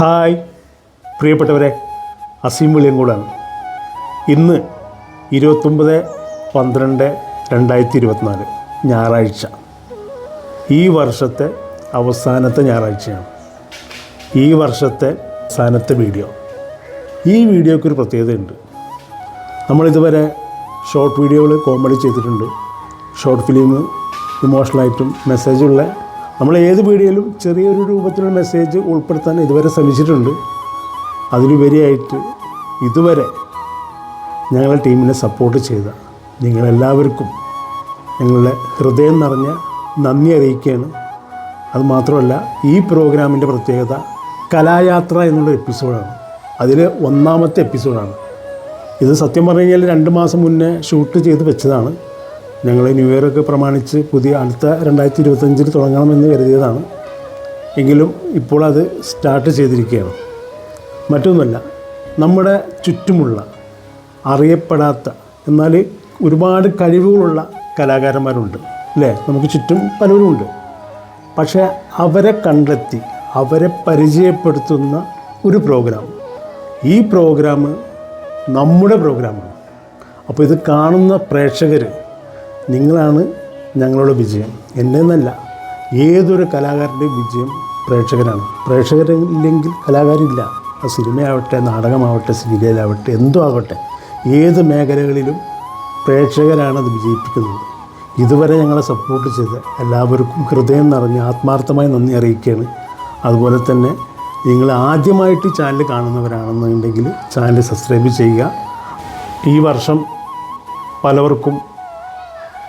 Hi. പ്രിയപ്പെട്ടവരെ അസീം വിളിയങ്കോടാണ് ഇന്ന് ഇരുപത്തൊമ്പത് പന്ത്രണ്ട് രണ്ടായിരത്തി ഇരുപത്തിനാല് ഞായറാഴ്ച. ഈ വർഷത്തെ അവസാനത്തെ ഞായറാഴ്ചയാണ്. ഈ വർഷത്തെ അവസാനത്തെ വീഡിയോ. ഈ വീഡിയോക്കൊരു പ്രത്യേകതയുണ്ട്. നമ്മളിതുവരെ ഷോർട്ട് വീഡിയോകൾ കോമഡി ചെയ്തിട്ടുണ്ട്. ഷോർട്ട് ഫിലിം ഇമോഷണലായിട്ടും മെസ്സേജുള്ള നമ്മൾ ഏത് വീഡിയോയിലും ചെറിയൊരു രൂപത്തിലുള്ള മെസ്സേജ് ഉൾപ്പെടുത്താൻ ഇതുവരെ ശ്രമിച്ചിട്ടുണ്ട്. അതിലുപരിയായിട്ട് ഇതുവരെ ഞങ്ങളുടെ ടീമിനെ സപ്പോർട്ട് ചെയ്ത നിങ്ങളെല്ലാവർക്കും ഞങ്ങളുടെ ഹൃദയം നിറഞ്ഞ നന്ദി അറിയിക്കുകയാണ്. അതുമാത്രമല്ല ഈ പ്രോഗ്രാമിന്റെ പ്രത്യേകത കലായാത്ര എന്നുള്ള എപ്പിസോഡാണ് അതിൽ ഒന്നാമത്തെ എപ്പിസോഡാണ് ഇത് സത്യം പറഞ്ഞു കഴിഞ്ഞാൽ രണ്ട് മാസം മുന്നേ ഷൂട്ട് ചെയ്ത് വെച്ചതാണ്. ഞങ്ങൾ ന്യൂ ഇയർ ഒക്കെ പ്രമാണിച്ച് പുതിയ അടുത്ത രണ്ടായിരത്തി ഇരുപത്തഞ്ചിൽ തുടങ്ങണമെന്ന് കരുതിയതാണ്. എങ്കിലും ഇപ്പോൾ അത് സ്റ്റാർട്ട് ചെയ്തിരിക്കുകയാണ്. മറ്റൊന്നുമല്ല നമ്മുടെ ചുറ്റുമുള്ള അറിയപ്പെടാത്ത എന്നാൽ ഒരുപാട് കഴിവുകളുള്ള കലാകാരന്മാരുണ്ട് അല്ലേ? നമുക്ക് ചുറ്റും പലരുമുണ്ട്. പക്ഷേ അവരെ കണ്ടെത്തി അവരെ പരിചയപ്പെടുത്തുന്ന ഒരു പ്രോഗ്രാം ഈ പ്രോഗ്രാം നമ്മുടെ പ്രോഗ്രാമാണ് അപ്പോൾ ഇത് കാണുന്ന പ്രേക്ഷകർ നിങ്ങളാണ് ഞങ്ങളുടെ വിജയം. എന്നല്ല ഏതൊരു കലാകാരന്റെയും വിജയം പ്രേക്ഷകരാണ് പ്രേക്ഷകരില്ലെങ്കിൽ കലാകാരില്ല. ആ സിനിമയാവട്ടെ നാടകമാവട്ടെ സീരിയലാവട്ടെ എന്തോ ആവട്ടെ ഏത് മേഖലകളിലും പ്രേക്ഷകരാണ് അത് വിജയിപ്പിക്കുന്നത്. ഇതുവരെ ഞങ്ങളെ സപ്പോർട്ട് ചെയ്ത് എല്ലാവർക്കും ഹൃദയം നിറഞ്ഞ് ആത്മാർത്ഥമായി നന്ദി അറിയിക്കുകയാണ്. അതുപോലെ തന്നെ നിങ്ങൾ ആദ്യമായിട്ട് ചാനൽ കാണുന്നവരാണെന്നുണ്ടെങ്കിൽ ചാനൽ സബ്സ്ക്രൈബ് ചെയ്യുക. ഈ വർഷം പലവർക്കും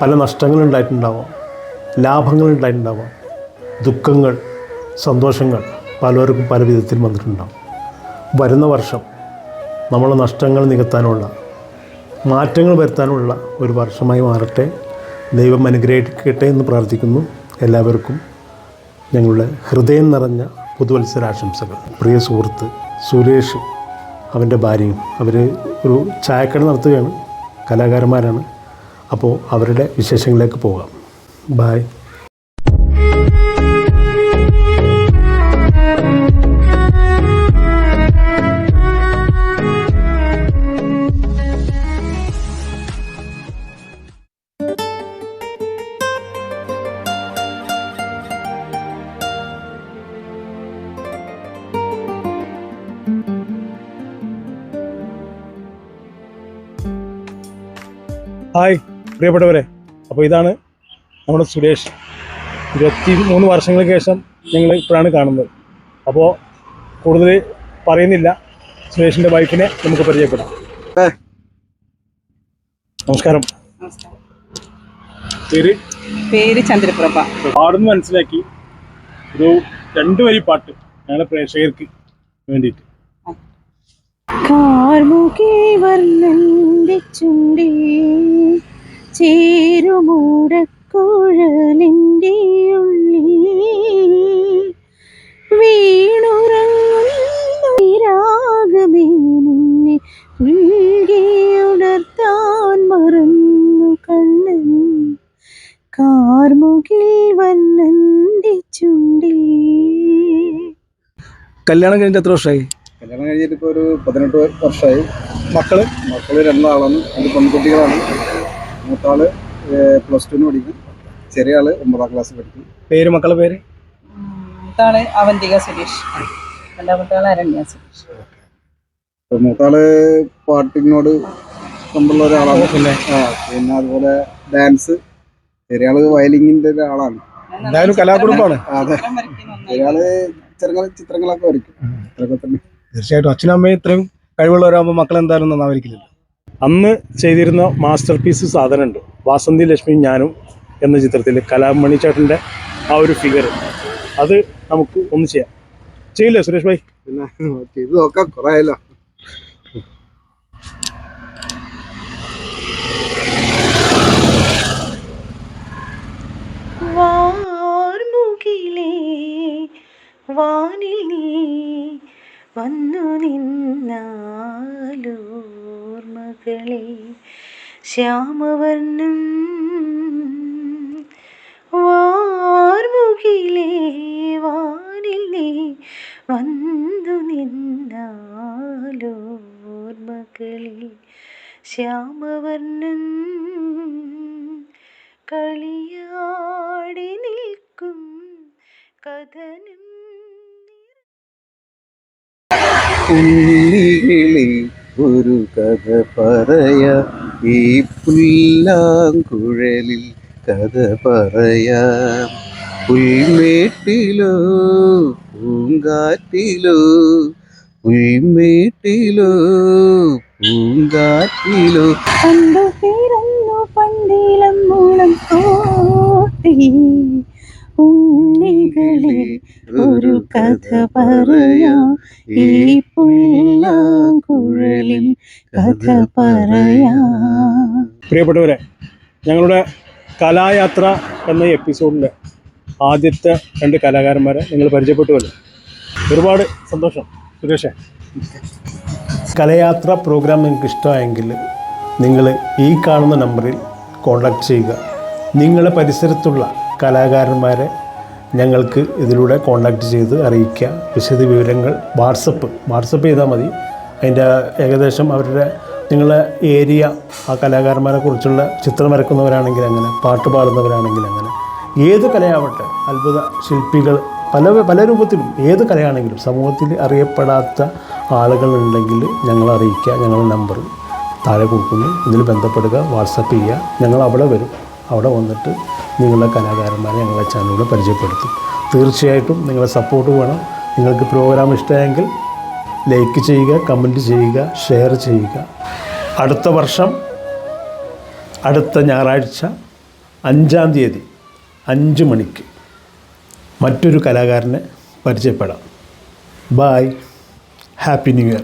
പല നഷ്ടങ്ങളുണ്ടായിട്ടുണ്ടാവാം. ലാഭങ്ങളുണ്ടായിട്ടുണ്ടാവാം. ദുഃഖങ്ങൾ സന്തോഷങ്ങൾ പലവർക്കും പല വിധത്തിൽ വന്നിട്ടുണ്ടാവും. വരുന്ന വർഷം നമ്മളെ നഷ്ടങ്ങൾ നികത്താനുള്ള മാറ്റങ്ങൾ വരുത്താനുള്ള ഒരു വർഷമായി മാറട്ടെ. ദൈവം അനുഗ്രഹിക്കട്ടെ എന്ന് പ്രാർത്ഥിക്കുന്നു. എല്ലാവർക്കും ഞങ്ങളുടെ ഹൃദയം നിറഞ്ഞ പുതുവത്സരാശംസകൾ. പ്രിയ സുഹൃത്ത് സുരേഷ് അവന്റെ ഭാര്യയും. അവർ ഒരു ചായക്കട നടത്തുകയാണ്. കലാകാരന്മാരാണ്. അപ്പോൾ അവരുടെ വിശേഷങ്ങളിലേക്ക് പോകാം. ബായ് ഹായ് പ്രിയപ്പെട്ടവരെ അപ്പോൾ ഇതാണ് നമ്മുടെ സുരേഷ്. ഇരുപത്തി മൂന്ന് വർഷങ്ങൾക്ക് ശേഷം ഞങ്ങൾ ഇപ്പോഴാണ് കാണുന്നത്. അപ്പോൾ കൂടുതൽ പറയുന്നില്ല. സുരേഷിന്റെ വൈഫിനെ നമുക്ക് പരിചയപ്പെടാം. നമസ്കാരം. പേര്? പേര് ചന്ദ്രപ്രഭ. പാടുന്ന മനസ്സിലാക്കി. ഒരു രണ്ടു വരി പാട്ട് ഞങ്ങളെ പ്രേക്ഷകർക്ക് വേണ്ടിയിട്ട്. കാർമുകി വർണന്റെ ചുണ്ടി ചേരുമൂടക്കുഴലിന്റെ ഉള്ളിൽ വീണുറങ്ങുന്നരാഗമേ നിന്നെ ഉൾകിയുണർത്താൻ മറന്നു കണ്ണൻ. കാർമുകിൽ വർണന്റെ ചുണ്ടിൽ. കല്യാണം കഴിഞ്ഞിട്ട് എത്ര വർഷമായി? കല്യാണം കഴിഞ്ഞിട്ട് ഇപ്പോൾ ഒരു പതിനെട്ട് വർഷമായി. മക്കൾ മക്കൾ രണ്ടാളാണ് രണ്ട് പെൺകുട്ടികളാണ്. മൂത്താൾ പ്ലസ് ടുവിന് പഠിക്കും. ചെറിയ ആൾ ഒമ്പതാം ക്ലാസ് പഠിക്കും. പേര് മക്കളെ പേര്? മൂത്താൾ അവന്തിക സുരേഷ്. രണ്ടാമത്തെ ആൾ അരണ്യ സുരേഷ്. മൂത്താൾ പാട്ടിനോട് കൊണ്ടുള്ള ഒരാളാണ്. പിന്നെ പിന്നെ അതുപോലെ ഡാൻസ് ചെറിയ ആൾ വയലിങ്ങിന്റെ ഒരാളാണ് എന്തായാലും കലാകുടുംബമാണ് അതെ. ഒരാൾ ചിത്രങ്ങൾ ചിത്രങ്ങളൊക്കെ വരയ്ക്കും. അത്രയൊക്കെ തന്നെ. തീർച്ചയായിട്ടും അച്ഛനും അമ്മയും ഇത്രയും കഴിവുള്ളവരാകുമ്പോൾ മക്കൾ എന്തായാലും നന്നായിരിക്കില്ലല്ലോ അന്ന് ചെയ്തിരുന്ന മാസ്റ്റർ പീസ് സാധനമുണ്ട്. വാസന്തി ലക്ഷ്മി ഞാനും എന്ന ചിത്രത്തിൽ കലാമണി ചേട്ടന്റെ ആ ഒരു ഫിഗർ അത് നമുക്ക് ഒന്ന് ചെയ്യാം. ചെയ്യില്ലേ സുരേഷ് ഭായ്? ചെയ്ത് ഇത് നോക്കാം കുറേയല്ലോ വാർമുകിലേ വാനിൽ നീ വന്നു നിന്നാലോർമകളെ ശ്യാമവർണം വാർമുകിലേ വാനിലെ വന്നു നിന്നാലോ നിന്നാലോർമകളിൽ ശ്യാമവർണൻ കളിയാടി നിൽക്കും കഥനം പുള്ളികളെ ഒരു കഥ പറയാ. ഈ പുല്ലാങ്കുഴലിൽ കഥ പറയാം. പുൽമേട്ടിലോ പൂങ്കാറ്റിലോ പുൽമേട്ടിലോ പൂങ്കാറ്റിലോ. കണ്ടു തീരുന്നു പണ്ടിലം മൂളം തോട്ടി. ഉണ്ണികളെ ഒരു കഥ പറയാം. ഈ പുല്ലാങ്കുഴലിൽ കഥ പറയാം. പ്രിയപ്പെട്ടവരെ ഞങ്ങളുടെ കലായാത്ര എന്ന എപ്പിസോഡിൽ ആദ്യത്തെ രണ്ട് കലാകാരന്മാരെ നിങ്ങൾ പരിചയപ്പെട്ടുവല്ലോ. ഒരുപാട് സന്തോഷം. സുരേഷേ. കലയാത്ര പ്രോഗ്രാം നിങ്ങൾക്ക് ഇഷ്ടമായെങ്കിൽ നിങ്ങൾ ഈ കാണുന്ന നമ്പറിൽ കോൺടാക്ട് ചെയ്യുക. നിങ്ങളുടെ പരിസരത്തുള്ള കലാകാരന്മാരെ ഞങ്ങൾക്ക് ഇതിലൂടെ കോണ്ടാക്ട് ചെയ്ത് അറിയിക്കുക. വിശദ വിവരങ്ങൾ വാട്സപ്പ് വാട്സപ്പ് ചെയ്താൽ മതി. അതിന്റെ ഏകദേശം അവരുടെ നിങ്ങളുടെ ഏരിയ ആ കലാകാരന്മാരെ കുറിച്ചുള്ള ചിത്രം വരക്കുന്നവരാണെങ്കിൽ അങ്ങനെ പാട്ട് പാടുന്നവരാണെങ്കിൽ അങ്ങനെ. ഏത് കലയാവട്ടെ അത്ഭുത ശില്പികൾ പല പല രൂപത്തിലും ഏത് കലയാണെങ്കിലും സമൂഹത്തിൽ അറിയപ്പെടാത്ത ആളുകളുണ്ടെങ്കിൽ ഞങ്ങളെ അറിയിക്കുക ഞങ്ങളുടെ നമ്പർ താഴെ കൊടുക്കുന്നു. ഇതിൽ ബന്ധപ്പെടുക വാട്സപ്പ് ചെയ്യുക. ഞങ്ങൾ അവിടെ വരും. അവിടെ വന്നിട്ട് നിങ്ങളുടെ കലാകാരന്മാരെ ഞങ്ങളുടെ ചാനലിൽ പരിചയപ്പെടുത്തും. തീർച്ചയായിട്ടും നിങ്ങളെ സപ്പോർട്ട് വേണം. നിങ്ങൾക്ക് പ്രോഗ്രാം ഇഷ്ടമായെങ്കിൽ ലൈക്ക് ചെയ്യുക കമന്റ് ചെയ്യുക ഷെയർ ചെയ്യുക. അടുത്ത വർഷം അടുത്ത ഞായറാഴ്ച അഞ്ചാം തീയതി അഞ്ച് മണിക്ക് മറ്റൊരു കലാകാരനെ പരിചയപ്പെടാം. Bye happy new year